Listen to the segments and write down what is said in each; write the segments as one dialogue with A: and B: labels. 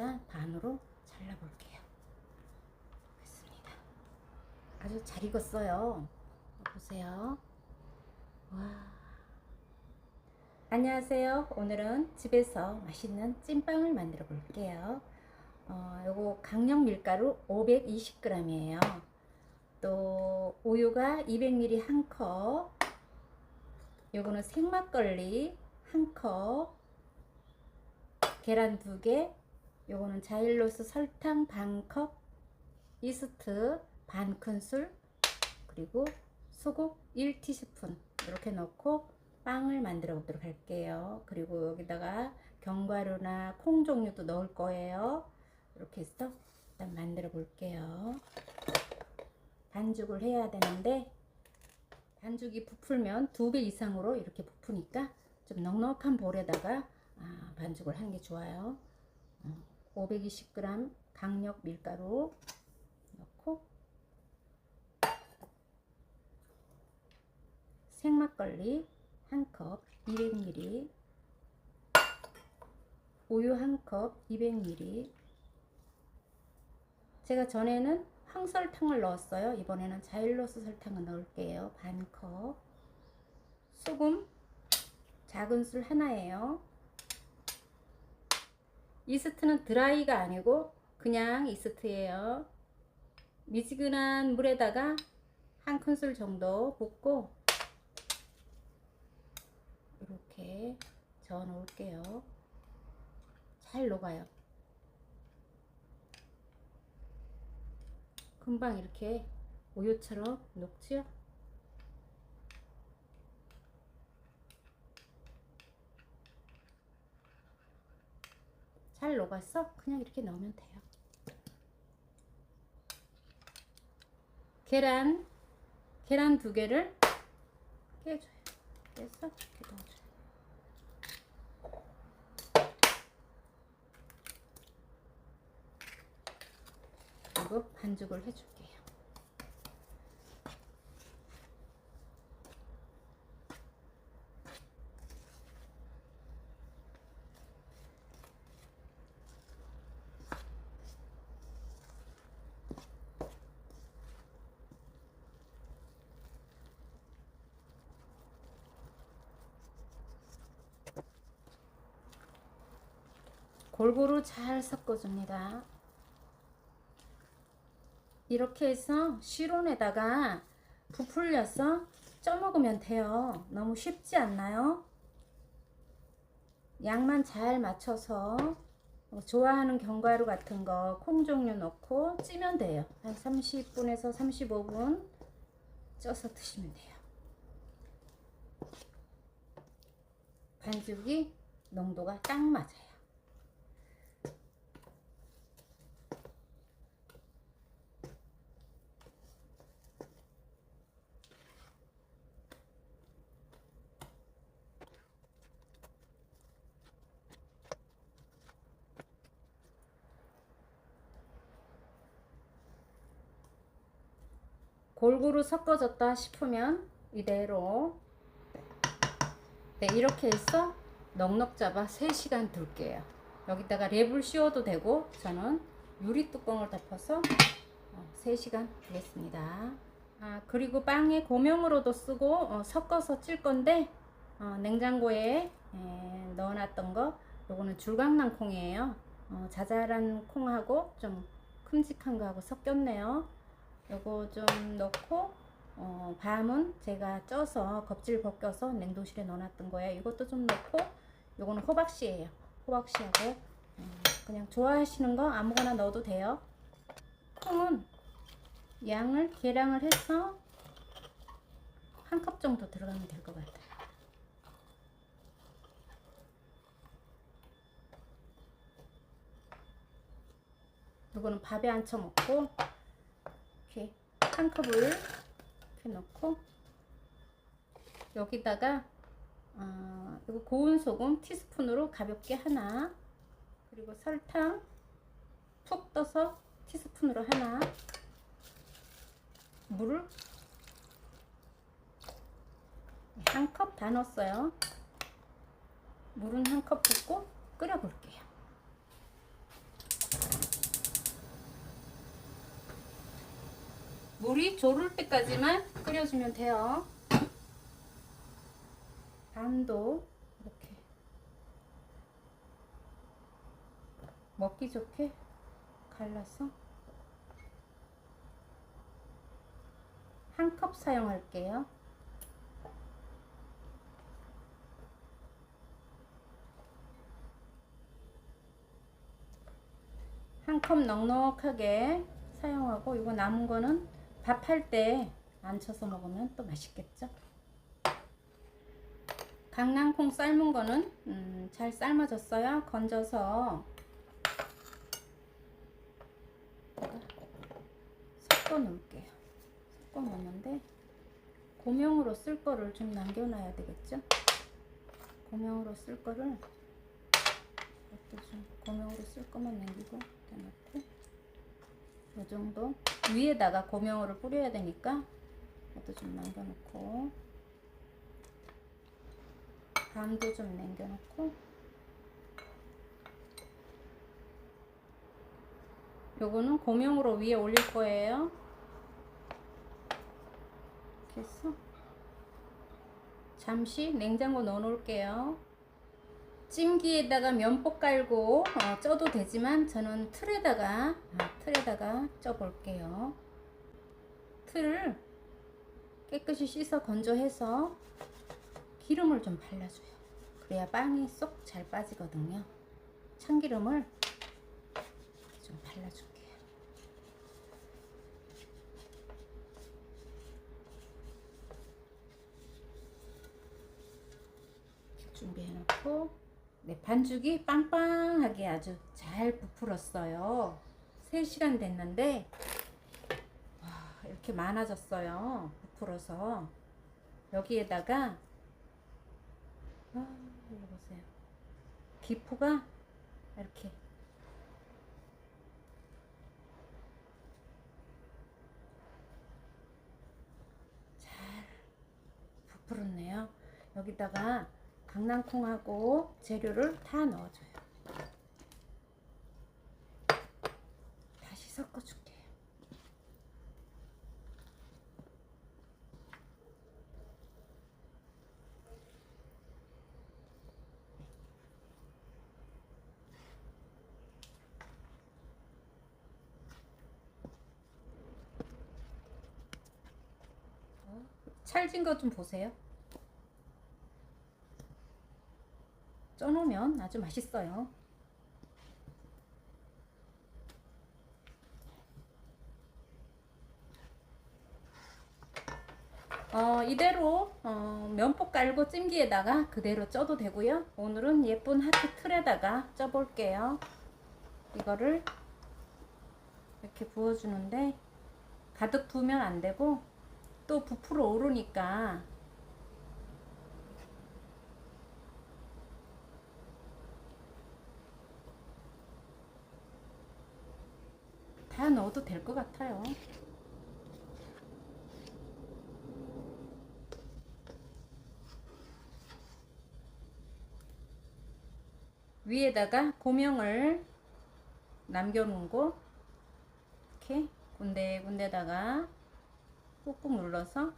A: 일단 반으로 잘라볼게요. 됐습니다. 아주 잘 익었어요. 보세요. 와. 안녕하세요. 오늘은 집에서 맛있는 찐빵을 만들어 볼게요. 어, 요거 강력 밀가루 520g이에요. 또 우유가 200ml 한 컵. 요거는 생막걸리 한 컵. 계란 두 개. 요거는 자일로스 설탕 반 컵. 이스트 반 큰술. 그리고 소금 1티스푼 이렇게 넣고 빵을 만들어 보도록 할게요. 그리고 여기다가 견과류나 콩 종류도 넣을 거예요. 이렇게 해서 일단 만들어 볼게요. 반죽을 해야 되는데 반죽이 부풀면 두 배 이상으로 이렇게 부푸니까 좀 넉넉한 볼에다가 아, 반죽을 하는 게 좋아요. 520g 강력 밀가루 넣고 생막걸리 1컵 200ml 우유 1컵 200ml 제가 전에는 황설탕을 넣었어요. 이번에는 자일로스 설탕을 넣을게요. 반컵 소금 작은 술 하나예요. 이스트는 드라이가 아니고 그냥 이스트예요. 미지근한 물에다가 한 큰술 정도 붓고 이렇게 저어 놓을게요. 잘 녹아요. 금방 이렇게 우유처럼 녹지요? 잘 녹았어? 그냥 이렇게 넣으면 돼요. 계란, 계란 두 개를 깨줘요. 깨서 이렇게 넣어줘요. 그리고 반죽을 해줄게요. 골고루 잘 섞어줍니다. 이렇게 해서 시론에다가 부풀려서 쪄먹으면 돼요. 너무 쉽지 않나요? 양만 잘 맞춰서 뭐 좋아하는 견과류 같은 거 콩 종류 넣고 찌면 돼요. 한 30분에서 35분 쪄서 드시면 돼요. 반죽이 농도가 딱 맞아요. 골고루 섞어졌다 싶으면 이대로 네, 이렇게 해서 넉넉 잡아 3시간 둘게요. 여기다가 랩을 씌워도 되고 저는 유리 뚜껑을 덮어서 3시간 두겠습니다. 아, 그리고 빵에 고명으로도 쓰고 어, 섞어서 찔 건데 어, 냉장고에 에, 넣어놨던 거 요거는 줄강낭 콩이에요. 어, 자잘한 콩하고 좀 큼직한 거하고 섞였네요. 요거 좀 넣고 어, 밤은 제가 쪄서 껍질 벗겨서 냉동실에 넣어놨던 거예요. 이것도 좀 넣고 요거는 호박씨예요. 호박씨하고 음, 그냥 좋아하시는 거 아무거나 넣어도 돼요. 콩은 양을 계량을 해서 한 컵 정도 들어가면 될 것 같아요. 요거는 밥에 안쳐 먹고 이렇게 한 컵을 이렇게 넣고 여기다가 어, 이거 고운 소금 티스푼으로 가볍게 하나 그리고 설탕 푹 떠서 티스푼으로 하나 물을 한 컵 다 넣었어요. 물은 한 컵 붓고 끓여 볼게요 물이 졸을 때까지만 끓여주면 돼요. 반도 이렇게 먹기 좋게 갈라서 한 컵 사용할게요. 한 컵 넉넉하게 사용하고 이거 남은 거는 밥할 때 안 쳐서 먹으면 또 맛있겠죠. 강낭콩 삶은 거는 음, 잘 삶아졌어요. 건져서 섞어 놓을게요. 섞어 놓는데 고명으로 쓸 거를 좀 남겨놔야 되겠죠. 고명으로 쓸 거를 이것도 좀 고명으로 쓸 거만 남기고 이렇게 놓고 이 정도 위에다가 고명으로 뿌려야 되니까 이것도 좀 남겨놓고 밤도 좀 남겨놓고 요거는 고명으로 위에 올릴 거예요. 해서 잠시 냉장고 넣어 놓을게요 찜기에다가 면복 깔고 어, 쪄도 되지만 저는 틀에다가 아, 틀에다가 쪄 볼게요. 틀을 깨끗이 씻어 건조해서 기름을 좀 발라줘요. 그래야 빵이 쏙 잘 빠지거든요. 참기름을 좀 발라줄게요. 이렇게 준비해 놓고 네, 반죽이 빵빵하게 아주 잘 부풀었어요. 3시간 됐는데 와, 이렇게 많아졌어요 부풀어서. 여기에다가 아, 이거 보세요. 기포가 이렇게. 잘 부풀었네요. 여기다가 강낭콩하고 재료를 다 넣어줘요. 다시 섞어줄게요. 찰진 것좀 보세요. 쪄놓으면 아주 맛있어요. 어, 이대로 어, 면포 깔고 찜기에다가 그대로 쪄도 되고요. 오늘은 예쁜 하트 틀에다가 쪄볼게요. 이거를 이렇게 부어주는데 가득 부으면 안 되고 또 부풀어 오르니까 다 넣어도 될 것 같아요. 위에다가 고명을 남겨놓고 이렇게 군데군데다가 꾹꾹 눌러서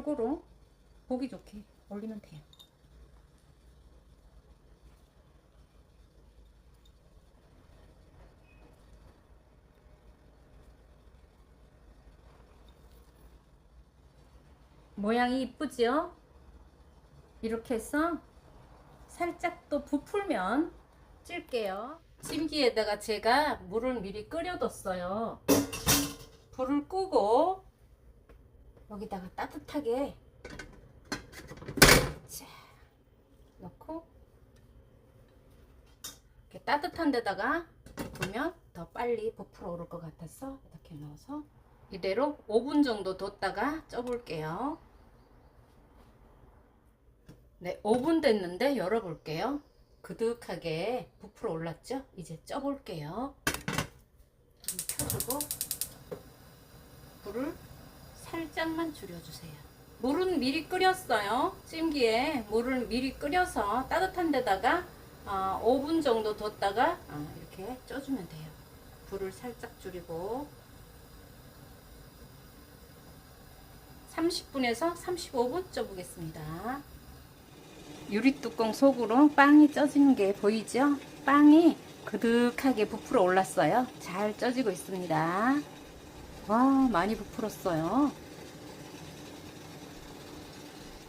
A: 골고루 보기 좋게 올리면 돼요. 모양이 이쁘지요? 이렇게 해서 살짝 또 부풀면 찔게요. 찜기에다가 제가 물을 미리 끓여뒀어요. 불을 끄고 여기다가 따뜻하게 자, 넣고 이렇게 따뜻한 데다가 두면 더 빨리 부풀어 오를 것 같아서 이렇게 넣어서 이대로 5분 정도 뒀다가 쪄볼게요. 네, 5분 됐는데 열어볼게요. 그득하게 부풀어 올랐죠? 이제 쪄볼게요. 좀 켜주고 불을 살짝만 줄여주세요. 물은 미리 끓였어요. 찜기에 물을 미리 끓여서 따뜻한 데다가 어, 5분 정도 뒀다가 어, 이렇게 쪄주면 돼요. 불을 살짝 줄이고 30분에서 35분 쪄보겠습니다. 유리 뚜껑 속으로 빵이 쪄지는 게 보이죠? 빵이 그득하게 부풀어 올랐어요. 잘 쪄지고 있습니다. 와, 많이 부풀었어요.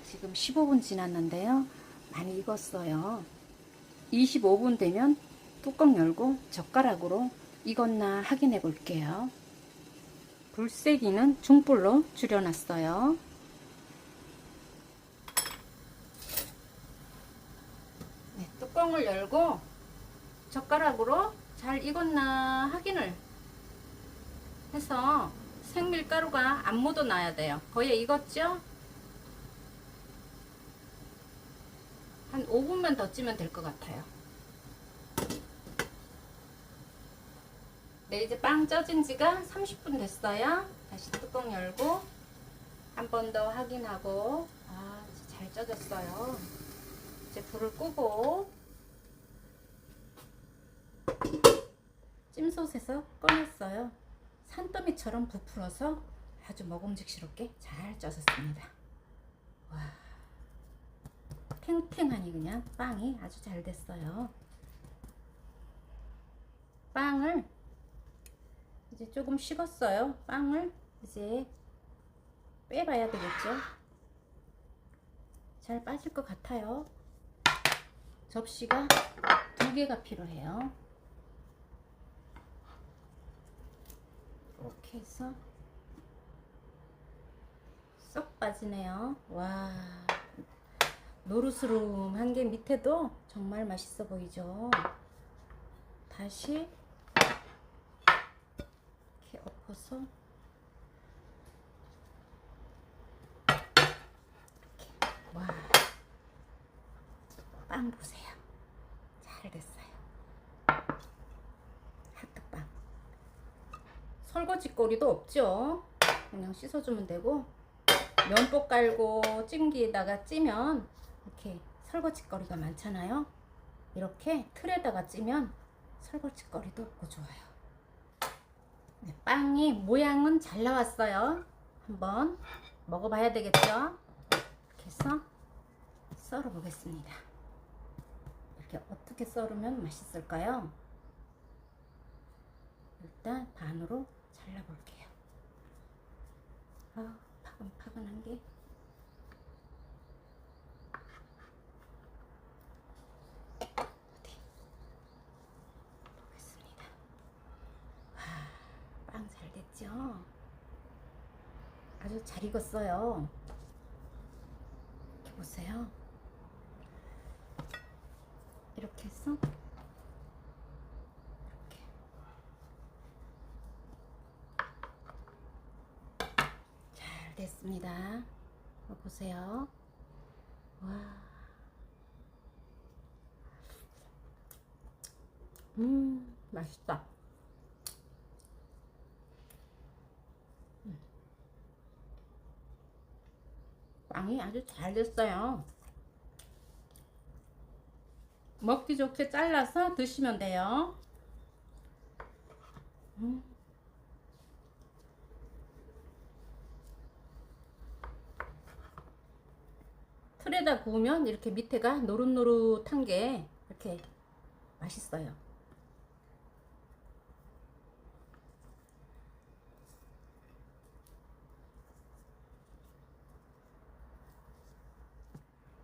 A: 지금 15분 지났는데요. 많이 익었어요. 25분 되면 뚜껑 열고 젓가락으로 익었나 확인해 볼게요. 불세기는 중불로 줄여놨어요. 네, 뚜껑을 열고 젓가락으로 잘 익었나 확인을 해서 생밀가루가 안 묻어나야 돼요. 거의 익었죠? 한 5분만 더 찌면 될 것 같아요. 네, 이제 빵 쪄진 지가 30분 됐어요. 다시 뚜껑 열고 한 번 더 확인하고 아, 잘 쪄졌어요. 이제 불을 끄고 찜솥에서 꺼냈어요. 산더미처럼 부풀어서 아주 먹음직스럽게 잘 쪄졌습니다. 와, 탱탱하니 그냥 빵이 아주 잘 됐어요. 빵을 이제 조금 식었어요. 빵을 이제 빼봐야 되겠죠. 잘 빠질 것 같아요. 접시가 두 개가 필요해요. 이렇게 해서 쏙 빠지네요. 와, 노르스름한 게 밑에도 정말 맛있어 보이죠. 다시 이렇게 엎어서 이렇게 와, 빵 보세요. 잘 됐어요. 하트빵. 설거지 거리도 없죠. 그냥 씻어주면 되고 면복 깔고 찜기에다가 찌면 이렇게 설거지 거리가 많잖아요. 이렇게 틀에다가 찌면 설거지 거리도 없고 좋아요. 네, 빵이 모양은 잘 나왔어요. 한번 먹어봐야 되겠죠? 이렇게 해서 썰어 보겠습니다. 이렇게 어떻게 썰으면 맛있을까요? 일단 반으로 잘라볼게요. 아, 파근파근한 게. 어디? 보겠습니다. 와, 빵 잘 됐죠? 아주 잘 익었어요. 이렇게 보세요. 이렇게 해서 이렇게 잘 됐습니다. 보세요. 와. 음, 맛있다. 음. 빵이 아주 잘 됐어요. 먹기 좋게 잘라서 드시면 돼요. 음. 틀에다 구우면 이렇게 밑에가 노릇노릇한 게 이렇게 맛있어요.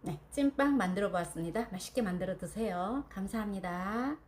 A: 네, 찐빵 만들어 보았습니다. 맛있게 만들어 드세요. 감사합니다.